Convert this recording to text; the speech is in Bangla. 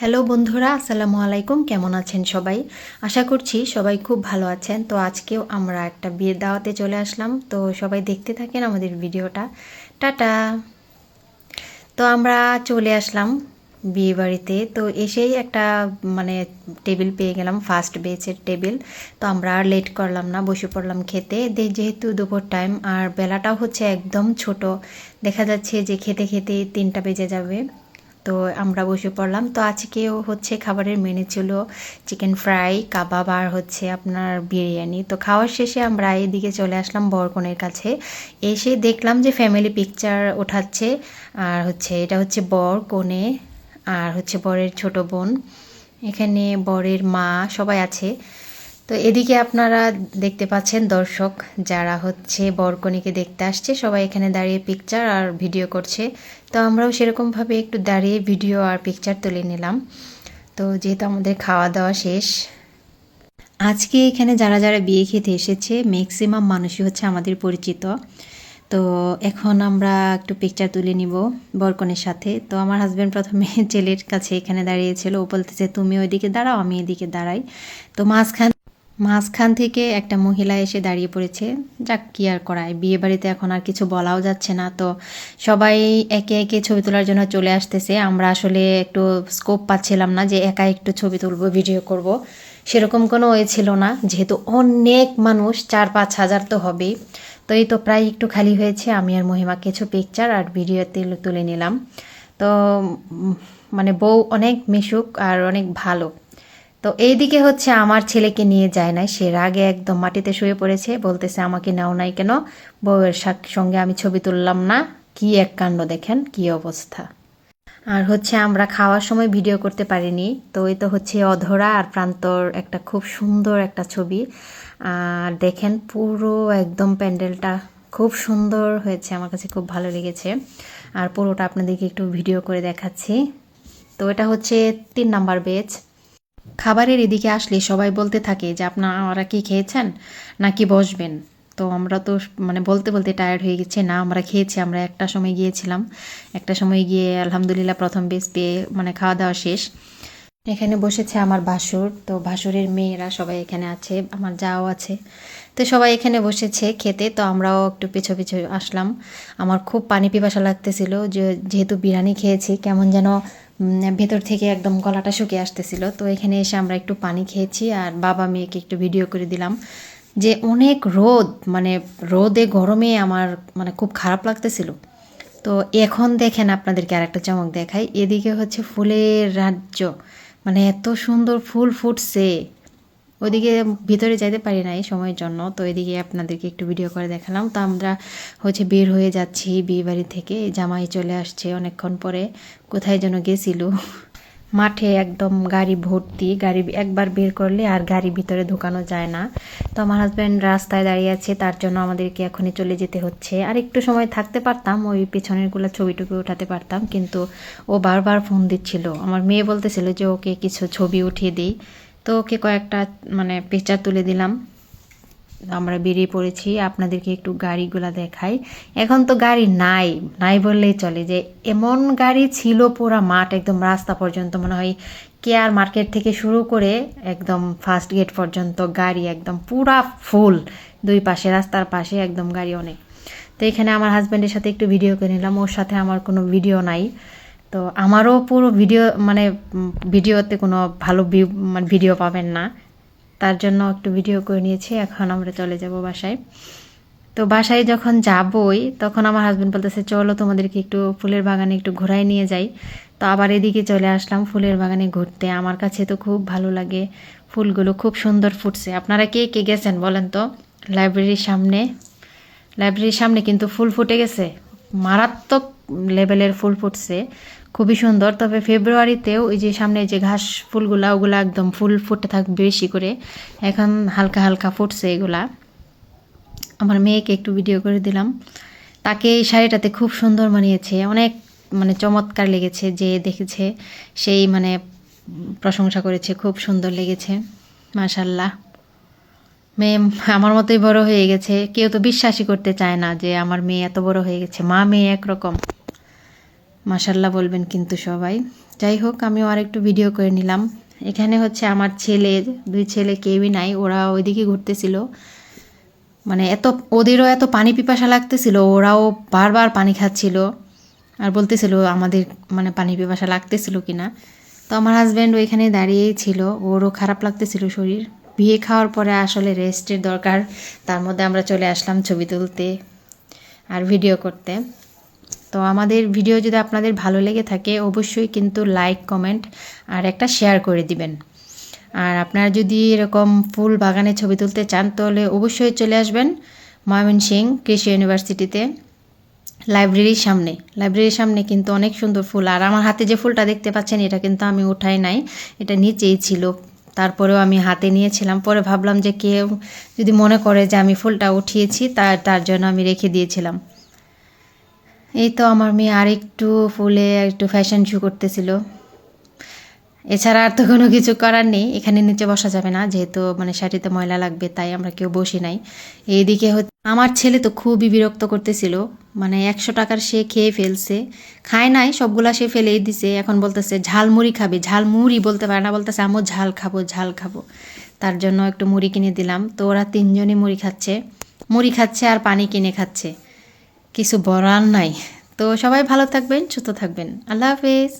হ্যালো বন্ধুরা, আসসালামু আলাইকুম। কেমন আছেন সবাই? আশা করছি সবাই খুব ভালো আছেন। তো আজকেও আমরা একটা বিয়ের দাওয়াতে চলে আসলাম। তো সবাই দেখতে থাকেন আমাদের ভিডিওটা। টাটা! তো আমরা চলে আসলাম বিয়ে বাড়িতে তো এসেই একটা মানে টেবিল পেয়ে গেলাম ফার্স্ট বেচের টেবিল। তো আমরা আর লেট করলাম না, বসে পড়লাম খেতে। যেহেতু দুপুর টাইম আর বেলাটাও হচ্ছে একদম ছোট। দেখা যাচ্ছে যে খেতে খেতে তিনটা বেজে যাবে। তো আমরা বসে পড়লাম। তো আজকেও হচ্ছে খাবারের মেনু ছিল চিকেন ফ্রাই কাবাব আর হচ্ছে আপনার বিরিয়ানি। তো খাওয়ার শেষে আমরা এদিকে চলে আসলাম বরকনের কাছে। এসে দেখলাম যে ফ্যামিলি পিকচার ওঠাচ্ছে। আর হচ্ছে এটা হচ্ছে বর, কনে আর হচ্ছে বরের ছোট বোন। এখানে বরের মা সবাই আছে। তো এদিকে আপনারা দেখতে পাচ্ছেন দর্শক যারা হচ্ছে বরকনিকে দেখতে আসছে, সবাই এখানে দাঁড়িয়ে পিকচার আর ভিডিও করছে। তো আমরাও সেরকমভাবে একটু দাঁড়িয়ে ভিডিও আর পিকচার তুলে নিলাম। তো যেহেতু আমাদের খাওয়া দাওয়া শেষ, আজকে এখানে যারা যারা বিয়ে খেতে এসেছে ম্যাক্সিমাম মানুষই হচ্ছে আমাদের পরিচিত। তো এখন আমরা একটু পিকচার তুলে নিব বরকনের সাথে। তো আমার হাজব্যান্ড প্রথমে ছেলের কাছে এখানে দাঁড়িয়েছিল, ও বলতেছে, তুমি ওইদিকে দাঁড়াও, আমি এদিকে দাঁড়াই। তো মাঝখান মাঝখান থেকে একটা মহিলা এসে দাঁড়িয়ে পড়েছে। যাক, কি আর করায়? বিয়ে বাড়িতে এখন আর কিছু বলাও যাচ্ছে না। তো সবাই একে একে ছবি তোলার জন্য চলে আসতেছে। আমরা আসলে একটু স্কোপ পাচ্ছিলাম না যে একা একটু ছবি তুলবো ভিডিও করব। সেরকম কোনো ওয়ে ছিল না। যেহেতু অনেক মানুষ, চার পাঁচ হাজার তো হবেই। তো এই তো প্রায় একটু খালি হয়েছে। আমি আর মহিমা কিছু পিকচার আর ভিডিও তুলে নিলাম। তো মানে বউ অনেক মিশুক আর অনেক ভালো। তো এইদিকে হচ্ছে আমার ছেলেকে নিয়ে যায় নাই। সে রাগে একদম মাটিতে শুয়ে পড়েছে, বলতেছে আমাকে নাও নাই কেন? বউয়ের সঙ্গে আমি ছবি তুললাম না। কি এক কাণ্ড দেখেন, কি অবস্থা। আর হচ্ছে আমরা খাওয়ার সময় ভিডিও করতে পারিনি। তো এই তো হচ্ছে অধরা আর প্রান্তর একটা খুব সুন্দর একটা ছবি। আর দেখেন পুরো একদম প্যান্ডেলটা খুব সুন্দর হয়েছে, আমার কাছে খুব ভালো লেগেছে। আর পুরোটা আপনাদেরকে একটু ভিডিও করে দেখাচ্ছি। তো এটা হচ্ছে তিন নাম্বার বেচ। খাবারের এদিকে আসলে সবাই বলতে থাকে যে, আপনারা কি খেয়েছেন? নাকি বসবেন? তো আমরা তো মানে বলতে বলতে টায়ার্ড হয়ে গেছে, না, আমরা খেয়েছি, আমরা একটা সময় গিয়েছিলাম। একটা সময় গিয়ে আলহামদুলিল্লাহ প্রথম বেস পেয়ে মানে খাওয়া দাওয়া শেষ। এখানে বসেছে আমার ভাসুর তো ভাসুরের মেয়েরা সবাই এখানে আছে, আমার যাও আছে। তো সবাই এখানে বসেছে খেতে, তো আমরাও একটু পিছু পিছু আসলাম। আমার খুব পানি পিপাসা লাগতেছিল, যে যেহেতু বিরিয়ানি খেয়েছি, কেমন যেন ভেতর থেকে একদম গলাটা শুকিয়ে আসতেছিল। তো এখানে এসে আমরা একটু পানি খেয়েছি আর বাবা মেয়েকে একটু ভিডিও করে দিলাম। যে অনেক রোদ মানে রোদে, গরমে আমার মানে খুব খারাপ লাগতেছিল। তো এখন দেখেন আপনাদেরকে আর একটা চমক দেখাই। এদিকে হচ্ছে ফুলের রাজ্য। মানে এত সুন্দর ফুল ফুটছে। ওইদিকে ভিতরে যাইতে পারি নাই সময়ের জন্য, তো এদিকে আপনাদেরকে একটু ভিডিও করে দেখালাম। তো আমরা হচ্ছে বের হয়ে যাচ্ছি বিয়ে বাড়ি থেকে, জামাই চলে আসছে অনেকক্ষণ পরে। কোথায় যেন গেছিল। মাঠে একদম গাড়ি ভর্তি, গাড়ি একবার বের করলে আর গাড়ি ভিতরে ঢোকানো যায় না। তো আমার হাজব্যান্ড রাস্তায় দাঁড়িয়ে আছে, তার জন্য আমাদেরকে এখনই চলে যেতে হচ্ছে। আর একটু সময় থাকতে পারতাম, ওই পেছনেরগুলো ছবি টবি উঠাতে পারতাম, কিন্তু ও বারবার ফোন দিচ্ছিল। আমার মেয়ে বলতেছিল যে, ওকে কিছু ছবি উঠিয়ে দিই। তো ওকে কয়েকটা মানে পিকচার তুলে দিলাম। আমরা বেরিয়ে পড়েছি, আপনাদেরকে একটু গাড়িগুলা দেখাই। এখন তো গাড়ি নাই নাই বললেই চলে যে এমন গাড়ি ছিল পুরা মাঠ, একদম রাস্তা পর্যন্ত, মনে হয় কেয়ার মার্কেট থেকে শুরু করে একদম ফার্স্ট গেট পর্যন্ত গাড়ি একদম পুরা ফুল দুই পাশে, রাস্তার পাশে একদম গাড়ি অনেক। তো এখানে আমার হাজব্যান্ডের সাথে একটু ভিডিও করে নিলাম, ওর সাথে আমার কোনো ভিডিও নাই। তো আমারও পুরো ভিডিও মানে ভিডিওতে কোনো ভালো ভিউ মানে ভিডিও পাবেন না। তার জন্য একটু ভিডিও করে নিয়েছি, এখন আমরা চলে যাব বাসায়। তো বাসায় যখন যাবই, তখন আমার হাজব্যান্ড বলতেছে, চলো তোমাদেরকে একটু ফুলের বাগানে একটু ঘোরায় নিয়ে যাই। তো আবার এদিকে চলে আসলাম ফুলের বাগানে ঘুরতে। আমার কাছে তো খুব ভালো লাগে, ফুলগুলো খুব সুন্দর ফুটছে। আপনারা কে কে গেছেন বলেন তো? লাইব্রেরির সামনে। লাইব্রেরির সামনে কিন্তু ফুল ফুটে গেছে। মারাত্মক লেভেলের ফুল ফুটছে। খুবই সুন্দর। তবে ফেব্রুয়ারিতেও ওই যে সামনে যে ঘাস ফুলগুলা, ওগুলা একদম ফুল ফুটে থাকবে বেশি করে। এখন হালকা হালকা ফুটছে এগুলা। আমার মেয়েকে একটু ভিডিও করে দিলাম। তাকে এই শাড়িটাতে খুব সুন্দর মানিয়েছে। অনেক মানে চমৎকার লেগেছে যে দেখেছে। সেই মানে প্রশংসা করেছে। খুব সুন্দর লেগেছে। মাশাল্লাহ মেয়ে আমার মতোই বড় হয়ে গেছে। কেউ তো বিশ্বাসই করতে চায় না যে আমার মেয়ে এত বড় হয়ে গেছে। মা মেয়ে একরকম। মাসাল্লাহ বলবেন কিন্তু সবাই। যাই হোক, আমিও আর একটু ভিডিও করে নিলাম। এখানে হচ্ছে আমার ছেলে, দুই ছেলে কেউই নাই, ওরা ওইদিকে ঘুরতেছিল। মানে এত, ওদেরও এত পানি পিপাসা লাগতেছিল, ওরাও বারবার পানি খাচ্ছিল আর বলতেছিল আমাদের মানে পানি পিপাসা লাগতেছিল কি না তো আমার হাজব্যান্ড ওইখানে দাঁড়িয়েই ছিল, ওরও খারাপ লাগতেছিল শরীর। বিয়ে খাওয়ার পরে আসলে রেস্টের দরকার, তার মধ্যে আমরা চলে আসলাম ছবি তুলতে আর ভিডিও করতে। তো আমাদের ভিডিও যদি আপনাদের ভালো লেগে থাকে, অবশ্যই কিন্তু লাইক কমেন্ট আর একটা শেয়ার করে দিবেন। আর আপনারা যদি এরকম ফুল বাগানে ছবি তুলতে চান, তাহলে অবশ্যই চলে আসবেন ময়মনসিং কৃষি ইউনিভার্সিটিতে লাইব্রেরির সামনে। লাইব্রেরির সামনে কিন্তু অনেক সুন্দর ফুল। আর আমার হাতে যে ফুলটা দেখতে পাচ্ছেন, এটা কিন্তু আমি উঠাই নাই, এটা নিচেই ছিল। তারপরেও আমি হাতে নিয়েছিলাম। পরে ভাবলাম যে কেউ যদি মনে করে যে আমি ফুলটা উঠিয়েছি, তার তার জন্য আমি রেখে দিয়েছিলাম। এই তো আমার মেয়ে আর একটু ফুলে, একটু ফ্যাশন শু করতেছিল। এছাড়া আর তো কোনো কিছু করার নেই, এখানে নিচে বসা যাবে না, যেহেতু মানে শাড়িতে ময়লা লাগবে, তাই আমরা কেউ বসি নাই। এইদিকে হচ্ছে, আমার ছেলে তো খুবই বিরক্ত করতেছিল মানে একশো টাকার সে খেয়ে ফেলছে, খায় নাই, সবগুলা সে ফেলেই দিছে, এখন বলতেছে ঝালমুড়ি খাবে ঝালমুড়ি বলতে পারে না, বলতেছে আমও ঝাল খাব ঝাল খাব। তার জন্য একটু মুড়ি কিনে দিলাম, তো ওরা তিনজনই মুড়ি খাচ্ছে মুড়ি খাচ্ছে আর পানি কিনে খাচ্ছে। কিছু বলার নাই। তো সবাই ভালো থাকবেন সুস্থ থাকবেন। আল্লাহ হাফেজ।